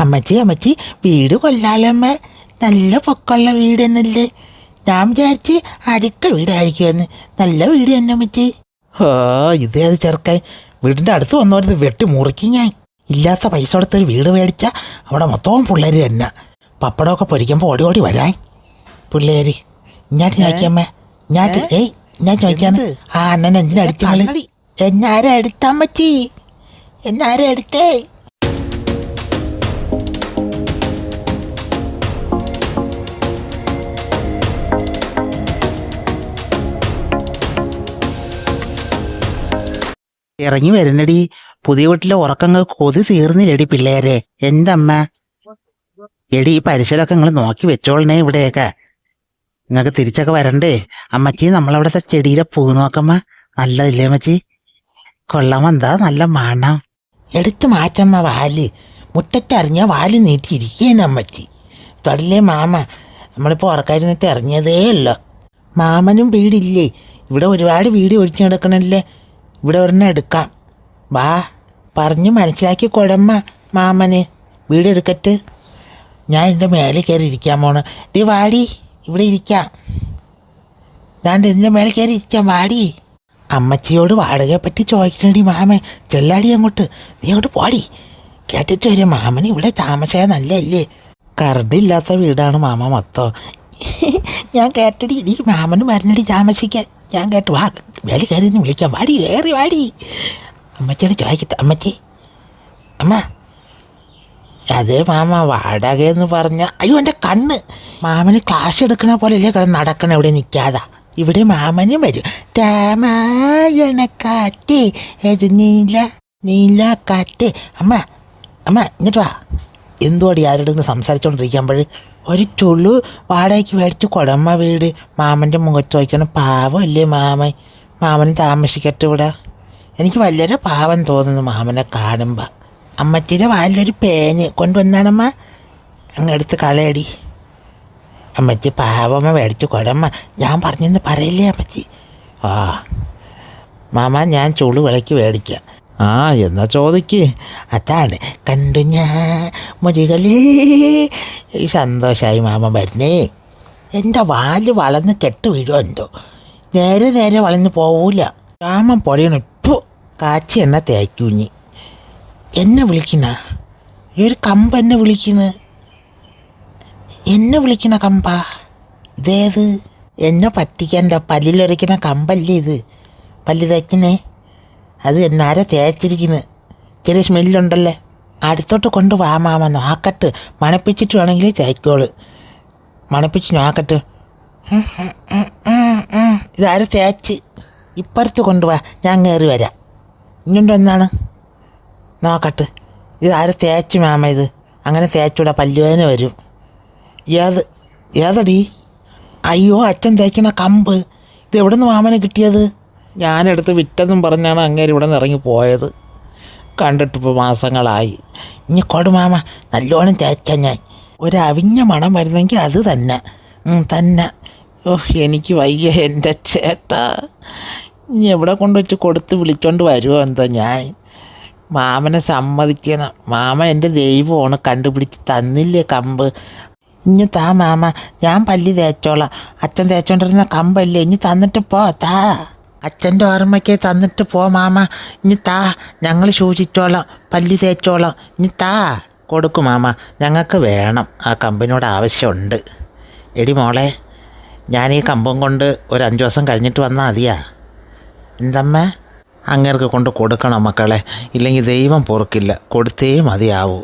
അമ്മച്ചി അമ്മച്ചി വീട് കൊല്ലാലമ്മ നല്ല പൊക്കമുള്ള വീട് തന്നെയല്ലേ. ഞാൻ വിചാരിച്ച് അടുത്ത വീടായിരിക്കുമെന്ന്. നല്ല വീട് തന്നെ അമ്മച്ചി. ഓ ഇതേത് ചെറുക്കൻ? വീടിന്റെ അടുത്ത് വന്നവരത് വെട്ടി മുറുക്കി ഞാൻ. ഇല്ലാത്ത പൈസ കൊടുത്തൊരു വീട് മേടിച്ച അവിടെ മൊത്തവും പിള്ളേർ തന്നെ. പപ്പടമൊക്കെ പൊരിക്കുമ്പോൾ ഓടി ഓടി വരാൻ. പിള്ളേര് ഞാൻ നോക്കിയമ്മേ ഞാൻ ഏയ് ഞാൻ ചോദിക്കാന്ന് ആ അണ്ണൻ എന്തിനാ അടിച്ചു എന്നാരെ അടുത്താമ്മച്ചി എന്നാരെ എടുത്തേ? ഇറങ്ങി വരുന്നടി പുതിയ വീട്ടിലെ ഉറക്കങ്ങൾ കൊതി തീർന്നില്ലടി പിള്ളേരെ. എന്തമ്മ? എടി ഈ പരിസരമൊക്കെ നിങ്ങൾ നോക്കി വെച്ചോളണേ ഇവിടെയൊക്കെ. നിങ്ങൾക്ക് തിരിച്ചൊക്കെ വരണ്ടേ? അമ്മച്ചി നമ്മളവിടുത്തെ ചെടിയിലെ പൂ നോക്കമ്മ. നല്ലതില്ലേ അമ്മച്ചി? കൊള്ളാം എന്താ നല്ല മണം. എടുത്തു മാറ്റമ്മ വാൽ. മുറ്റത്തറിഞ്ഞ വാൽ നീട്ടിയിരിക്കുകയാണ് അമ്മച്ചി. തൊടലേ മാമ. നമ്മളിപ്പോൾ ഉറക്കായിരുന്നിട്ട് ഇറങ്ങിയതേ ഉള്ളു മാമനും വീടില്ലേ? ഇവിടെ ഒരുപാട് വീട് ഒഴിച്ചു കിടക്കണല്ലേ? ഇവിടെ ഒരെണ്ണം എടുക്കാം. വാ പറഞ്ഞു മനസ്സിലാക്കി കൊഴമ്മ മാമന്. വീട് എടുക്കട്ട്. ഞാൻ എന്റെ മേലെ കയറി ഇരിക്കാൻ പോണ് ഡി വാടി ഇവിടെ ഇരിക്കാം. ഞാൻ എന്റെ മേലെ കയറി ഇരിക്കാം വാടി. അമ്മച്ചിയോട് വാടകയെ പറ്റി ചോദിക്കണടി മാമൻ ചെല്ലാടി അങ്ങോട്ട്. നീ അങ്ങോട്ട് പോടി. കേട്ടിട്ട് വരും മാമന് ഇവിടെ താമസിയാൻ നല്ലല്ലേ കറണ്ട് ഇല്ലാത്ത വീടാണ് മാമ മൊത്തം. ഞാൻ കേട്ടടി ഇടി മാമന് മരുന്നടി താമസിക്കാൻ. ഞാൻ കേട്ടു വാ വേലി കയറി നിന്ന് വിളിക്കാം. വാടി വേറി വാടി. അമ്മച്ചിയോട് ചോദിക്കട്ടെ അമ്മച്ചി അമ്മ അതെ മാമ വാടക എന്ന് പറഞ്ഞ അയ്യോ എന്റെ കണ്ണ്. മാമന് ക്ലാസ് എടുക്കണ പോലെ അല്ലേ കിടന്ന് നടക്കണ ഇവിടെ നിൽക്കാതെ. ഇവിടെ മാമനും വരും. രാമായണക്കാറ്റ് ഏത് നീല നീല കാറ്റ് അമ്മ അമ്മ എന്നിട്ട് വാ. എന്തുവാടി ആരോടെങ്കിലും സംസാരിച്ചുകൊണ്ടിരിക്കുമ്പോൾ ഒരു ചുള്ളു വാടകയ്ക്ക് മേടിച്ച് കുടമ്മ വീട്. മാമന്റെ മുഖത്ത് വയ്ക്കണം പാവമല്ലേ മാമൻ? മാമനെ താമസിക്കട്ടെ ഇവിടെ. എനിക്ക് വലിയൊരു പാവം തോന്നുന്നു മാമനെ കാണുമ്പോൾ അമ്മച്ചിയുടെ വാലിലൊരു പേന് കൊണ്ടുവന്നാണമ്മ. അങ്ങ് എടുത്ത് കളയടി. അമ്മച്ചി പാവമ്മ മേടിച്ച് കൊടമ്മ. ഞാൻ പറഞ്ഞെന്ന് പറയില്ലേ അമ്മച്ചി? ആ. മാമ ഞാൻ ചുളു വിളക്ക് മേടിക്കാം. ആ എന്നാ ചോദിക്ക്. അതാണ്. കണ്ടു ഞാൻ മുരുകലേ ഈ സന്തോഷമായി മാമ വരുന്നേ. എന്റെ വാൽ വളർന്ന് കെട്ട് വീഴുമോ എന്തോ. നേരെ നേരെ വളർന്ന് പോവൂല. രാമൻ പൊടിയണം ഇപ്പോൾ കാച്ചി എണ്ണ തേക്കൂഞ്ഞി എന്നെ വിളിക്കണ? ഈ ഒരു കമ്പ എന്നെ വിളിക്കണ്. എന്നെ വിളിക്കണ കമ്പ? ഇതേത്? എന്നെ പറ്റിക്കണ്ട പല്ലിലൊരയ്ക്കണ കമ്പല്ലേ ഇത്? പല്ല് തേക്കണേ? അത് എന്നാരെ തേച്ചിരിക്കുന്നു? ചെറിയ സ്മെല്ലുണ്ടല്ലേ? അടുത്തോട്ട് കൊണ്ട് വാ മാമ നോക്കട്ട്. മണപ്പിച്ചിട്ട് വേണമെങ്കിൽ തേക്കോൾ. മണപ്പിച്ച് നോക്കട്ട്. ഇതാരെ തേച്ച്? ഇപ്പുറത്ത് കൊണ്ടുവാ ഞാൻ കയറി വരാം. ഇങ്ങോട്ട് നോക്കട്ട്. ഇതാരെ ഇത് തേച്ച് മാമ ഇത്? അങ്ങനെ തേച്ചൂടെ പല്ലുവേദന വരും. ഏത് ഏതടി? അയ്യോ അച്ഛൻ തേക്കണ കമ്പ്. ഇത് എവിടെ നിന്ന് മാമന് കിട്ടിയത്? ഞാനെടുത്ത് വിറ്റെന്നും പറഞ്ഞാണ് അങ്ങേര് ഇവിടെ നിന്ന് ഇറങ്ങി പോയത്. കണ്ടിട്ടിപ്പോൾ മാസങ്ങളായി. ഇനി കൊടുമാമ നല്ലോണം തേച്ച ഞാൻ. ഒരു അവിഞ്ഞ മണം വരുന്നെങ്കിൽ അത് തന്നെ. തന്നെ. ഓഹ് എനിക്ക് വയ്യ എന്റെ ചേട്ടാ. ഇനി എവിടെ കൊണ്ടുവച്ച് കൊടുത്ത് വിളിച്ചോണ്ട് വരുമോ എന്താ ഞാൻ? മാമനെ സമ്മതിക്കണം മാമ എന്റെ ദൈവമാണ് കണ്ടുപിടിച്ച് തന്നില്ലേ കമ്പ്. ഇനി താ മാമ ഞാൻ പല്ലി തേച്ചോളാം. അച്ഛൻ തേച്ചോണ്ടിരുന്ന കമ്പല്ലേ ഇനി തന്നിട്ട് പോ താ. അച്ഛന്റെ ഓർമ്മയ്ക്ക് തന്നിട്ട് പോ മാമ. ഇനി താ ഞങ്ങൾ സൂക്ഷിച്ചോളാം പല്ലി തേച്ചോളാം. ഇനി താ കൊടുക്കും മാമ. ഞങ്ങൾക്ക് വേണം ആ കമ്പിനോട് ആവശ്യമുണ്ട്. എടി മോളെ ഞാൻ ഈ കമ്പം കൊണ്ട് ഒരു അഞ്ച് ദിവസം കഴിഞ്ഞിട്ട് വന്നാൽ മതിയാ. എന്തമ്മേ? അങ്ങേർക്ക് കൊണ്ട് കൊടുക്കണം മക്കളെ. ഇല്ലെങ്കിൽ ദൈവം പൊറുക്കില്ല. കൊടുത്തേ മതിയാവൂ.